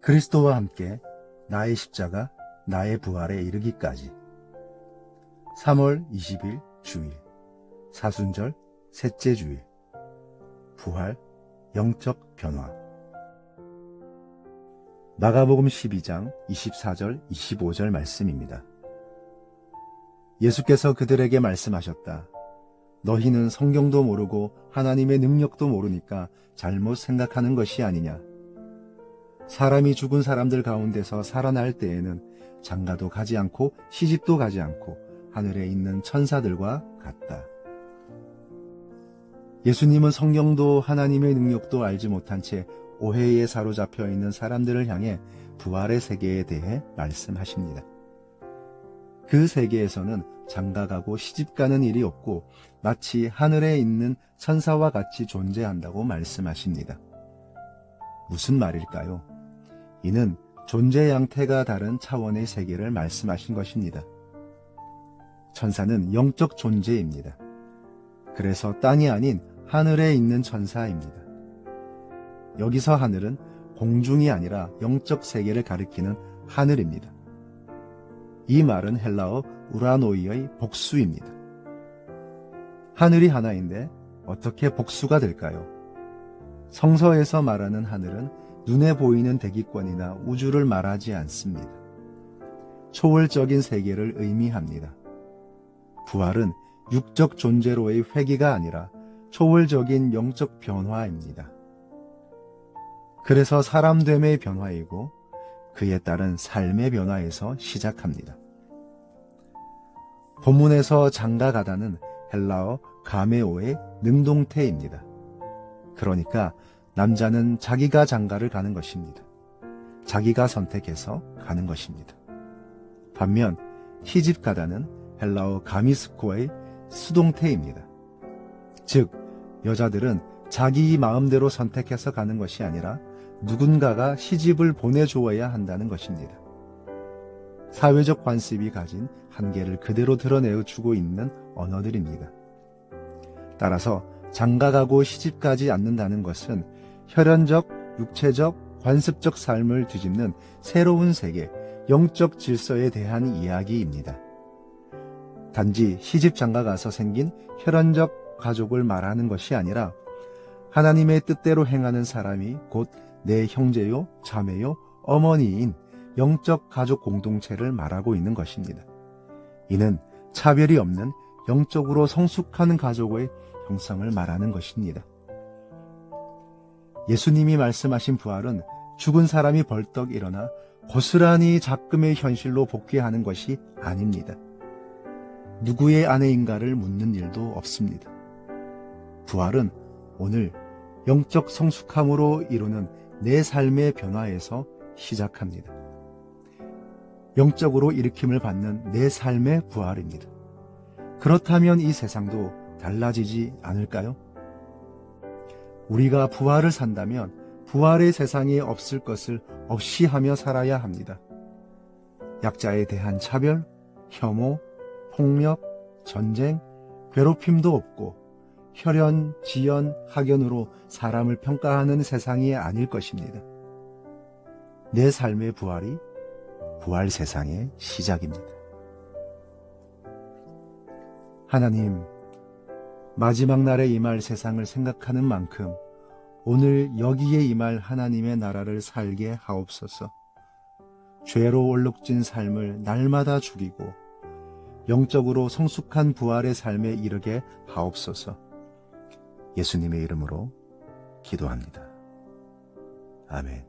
그리스도와 함께 나의 십자가, 나의 부활에 이르기까지 3월 20일 주일 사순절 셋째 주일 부활 영적 변화 마가복음 12장 24절 25절 말씀입니다. 예수께서 그들에게 말씀하셨다. 너희는 성경도 모르고 하나님의 능력도 모르니까 잘못 생각하는 것이 아니냐. 사람이 죽은 사람들 가운데서 살아날 때에는 장가도 가지 않고 시집도 가지 않고 하늘에 있는 천사들과 같다. 예수님은 성경도 하나님의 능력도 알지 못한 채 오해에 사로잡혀 있는 사람들을 향해 부활의 세계에 대해 말씀하십니다. 그 세계에서는 장가가고 시집가는 일이 없고 마치 하늘에 있는 천사와 같이 존재한다고 말씀하십니다. 무슨 말일까요? 이는 존재 양태가 다른 차원의 세계를 말씀하신 것입니다. 천사는 영적 존재입니다. 그래서 땅이 아닌 하늘에 있는 천사입니다. 여기서 하늘은 공중이 아니라 영적 세계를 가리키는 하늘입니다. 이 말은 헬라어 우라노이의 복수입니다. 하늘이 하나인데 어떻게 복수가 될까요? 성서에서 말하는 하늘은 눈에 보이는 대기권이나 우주를 말하지 않습니다. 초월적인 세계를 의미합니다. 부활은 육적 존재로의 회귀가 아니라 초월적인 영적 변화입니다. 그래서 사람됨의 변화이고 그에 따른 삶의 변화에서 시작합니다. 본문에서 장가가다는 헬라어 가메오의 능동태입니다. 그러니까 남자는 자기가 장가를 가는 것입니다. 자기가 선택해서 가는 것입니다. 반면 시집 가다는 헬라어 가미스코의 수동태입니다. 즉, 여자들은 자기 마음대로 선택해서 가는 것이 아니라 누군가가 시집을 보내주어야 한다는 것입니다. 사회적 관습이 가진 한계를 그대로 드러내어 주고 있는 언어들입니다. 따라서 장가가고 시집가지 않는다는 것은 혈연적, 육체적, 관습적 삶을 뒤집는 새로운 세계, 영적 질서에 대한 이야기입니다. 단지 시집 장가 가서 생긴 혈연적 가족을 말하는 것이 아니라 하나님의 뜻대로 행하는 사람이 곧 내 형제요, 자매요, 어머니인 영적 가족 공동체를 말하고 있는 것입니다. 이는 차별이 없는 영적으로 성숙한 가족의 형성을 말하는 것입니다. 예수님이 말씀하신 부활은 죽은 사람이 벌떡 일어나 고스란히 작금의 현실로 복귀하는 것이 아닙니다. 누구의 아내인가를 묻는 일도 없습니다. 부활은 오늘 영적 성숙함으로 이루는 내 삶의 변화에서 시작합니다. 영적으로 일으킴을 받는 내 삶의 부활입니다. 그렇다면 이 세상도 달라지지 않을까요? 우리가 부활을 산다면 부활의 세상이 없을 것을 없이 하며 살아야 합니다. 약자에 대한 차별, 혐오, 폭력, 전쟁, 괴롭힘도 없고 혈연, 지연, 학연으로 사람을 평가하는 세상이 아닐 것입니다. 내 삶의 부활이 부활 세상의 시작입니다. 하나님, 마지막 날에 임할 세상을 생각하는 만큼 오늘 여기에 임할 하나님의 나라를 살게 하옵소서. 죄로 얼룩진 삶을 날마다 죽이고 영적으로 성숙한 부활의 삶에 이르게 하옵소서. 예수님의 이름으로 기도합니다. 아멘.